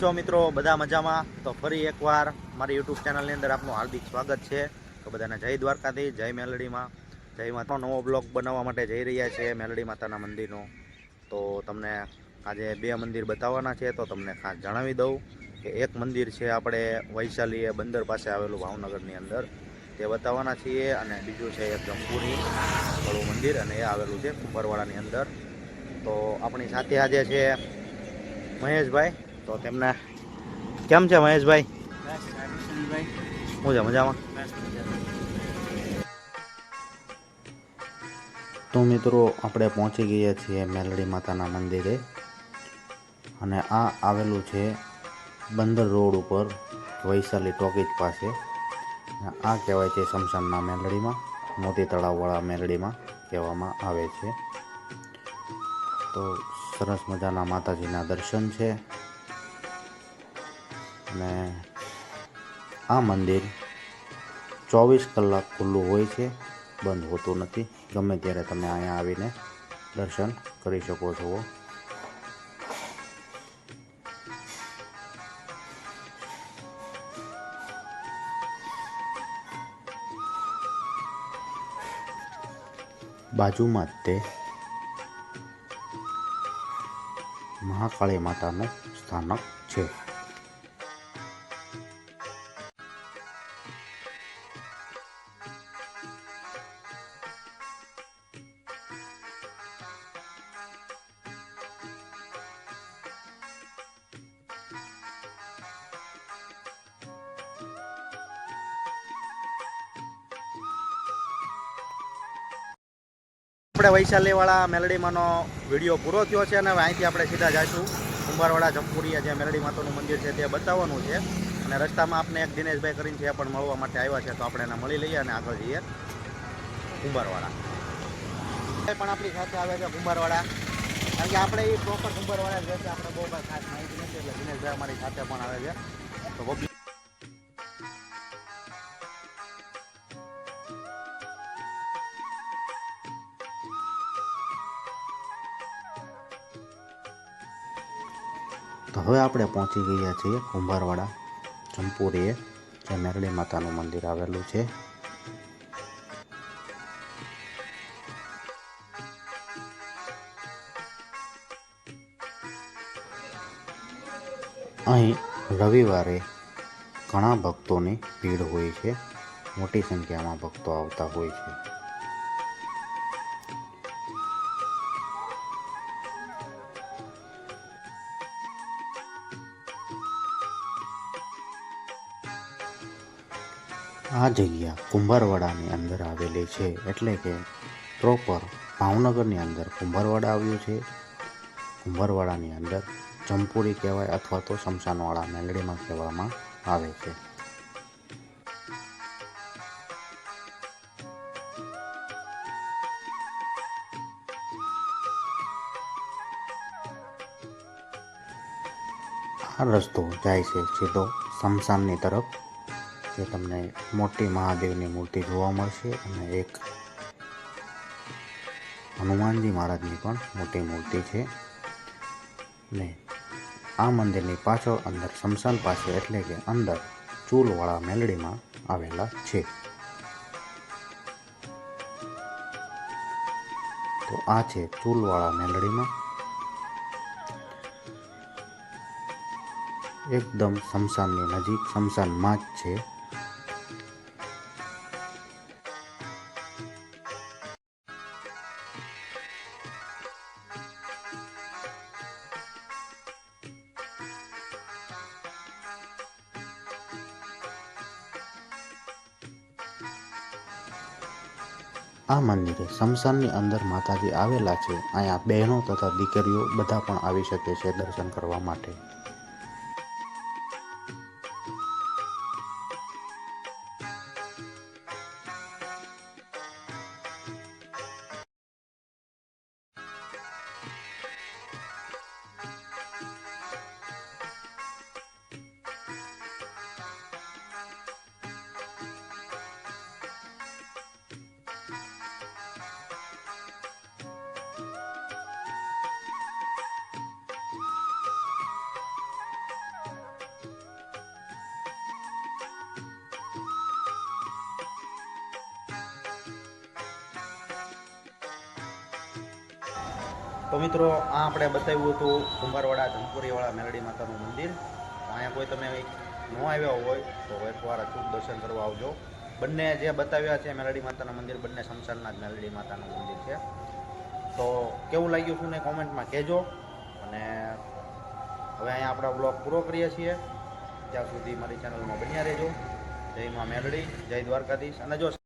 છો મિત્રો? બધા મજામાં? તો ફરી એકવાર મારી યુટ્યુબ ચેનલની અંદર આપનું હાર્દિક સ્વાગત છે. તો બધાને જય દ્વારકાથી જય મેલડીમાં. જય માતા. નવો બ્લોગ બનાવવા માટે જઈ રહ્યા છે મેલડી માતાના મંદિરનો. તો તમને આજે બે મંદિર બતાવવાના છે, તો તમને ખાસ જણાવી દઉં કે એક મંદિર છે આપણે વૈશાલીએ બંદર પાસે આવેલું ભાવનગરની અંદર. તે બતાવવાના છીએ અને બીજું છે એક જંબુની વાળું મંદિર અને એ આવેલું છે કુંભરવાડાની અંદર. તો આપણી સાથે આજે છે મહેશભાઈ. તો તેમને કેમ છે મહેશભાઈ? હું છે મજામાં? તો મિત્રો, આપણે પહોંચી ગયા છીએ મેલડી માતાના મંદિરે અને આ આવેલું છે બંદર રોડ ઉપર, વૈશાલી ટોકીજ પાસે. આ કહેવાય છે શમશાનના મેલડીમાં, મોતી તળાવવાળા મેલડીમાં કહેવામાં આવે છે. તો સરસ મજાના માતાજીના દર્શન છે. અને આ મંદિર ચોવીસ કલાક ખુલ્લું હોય છે, બંધ હોતું નથી. ગમે ત્યારે તમે અહીંયા આવીને દર્શન કરી શકો છો. બાજુમાં જ તે મહાકાળી માતાનું સ્થાનક છે. આપણે વૈશાલીવાળા મેલડીમાંનો વીડિયો પૂરો થયો છે અને અહીંથી આપણે સીધા જઈશું. કુંભારવાડા જમપુરિયા જે મેલડી માતાનું મંદિર છે તે બતાવવાનું છે. અને રસ્તામાં આપણે એક દિનેશભાઈ કરીને છે પણ મળવા માટે આવ્યા છે, તો આપણે એને મળી લઈએ અને આગળ જઈએ. કુંભારવાડા. પણ આપણી સાથે આવે છે કુંભારવાડા. કારણ કે આપણે એ પ્રોપર કુંભારવાડા જ છે આપણે બહુ ખાસ માહિતી નથી, એટલે દિનેશભાઈ અમારી સાથે પણ આવે છે. તો તો હવે આપણે પહોંચી ગયા છીએ કુંભારવાડા ચંપુરીએ જે મેરડી માતાનું મંદિર આવેલું છે. અહીં રવિવારે ઘણા ભક્તોની ભીડ હોય છે, મોટી સંખ્યામાં ભક્તો આવતા હોય છે. આ જગ્યા કુંભારવાડાની અંદર આવેલી છે એટલે કે પ્રોપર ભાવનગરની અંદર કુંભારવાડા આવ્યું છે. કુંભારવાડાની અંદર જમપુરી કહેવાય અથવા તો શમશાનવાળા મેંગડીમાં કહેવામાં આવે છે. આ રસ્તો જાય છે સીધો શમશાનની તરફ. જે તમને મોટી મહાદેવની મૂર્તિ જોવા મળશે અને એક હનુમાનજી મહારાજની પણ મોટી મૂર્તિ છે. ને આ મંદિરની પાછળ અંદર શમશાન પાસે એટલે કે અંદર ચૂલવાળા મેલડીમાં આવેલા છે. તો આ છે ચૂલવાળા મેલડીમાં. એકદમ શમશાનની નજીક શમશાનમાં જ છે. આ મંદિરે સમસાનની અંદર માતાજી આવેલા છે. અહીંયા બહેનો તથા દીકરીઓ બધા પણ આવી શકે છે દર્શન કરવા માટે. તો મિત્રો, આ આપણે બતાવ્યું હતું કુંભારવાડા ધનપુરીવાળા મેલડી માતાનું મંદિર. અહીંયા કોઈ તમે ન આવ્યા હોય, તો એકવાર અચૂક દર્શન કરવા આવજો. બંને જે બતાવ્યા છે મેલડી માતાના મંદિર, બંને શમશાનના જ મેલડી માતાનું મંદિર છે. તો કેવું લાગ્યું તું ને કોમેન્ટમાં કહેજો. અને હવે અહીંયા આપણા બ્લોગ પૂરો કરીએ છીએ. ત્યાં સુધી મારી ચેનલમાં બન્યા રહેજો. જય માં મેલડી, જય દ્વારકાધીશ. અને જો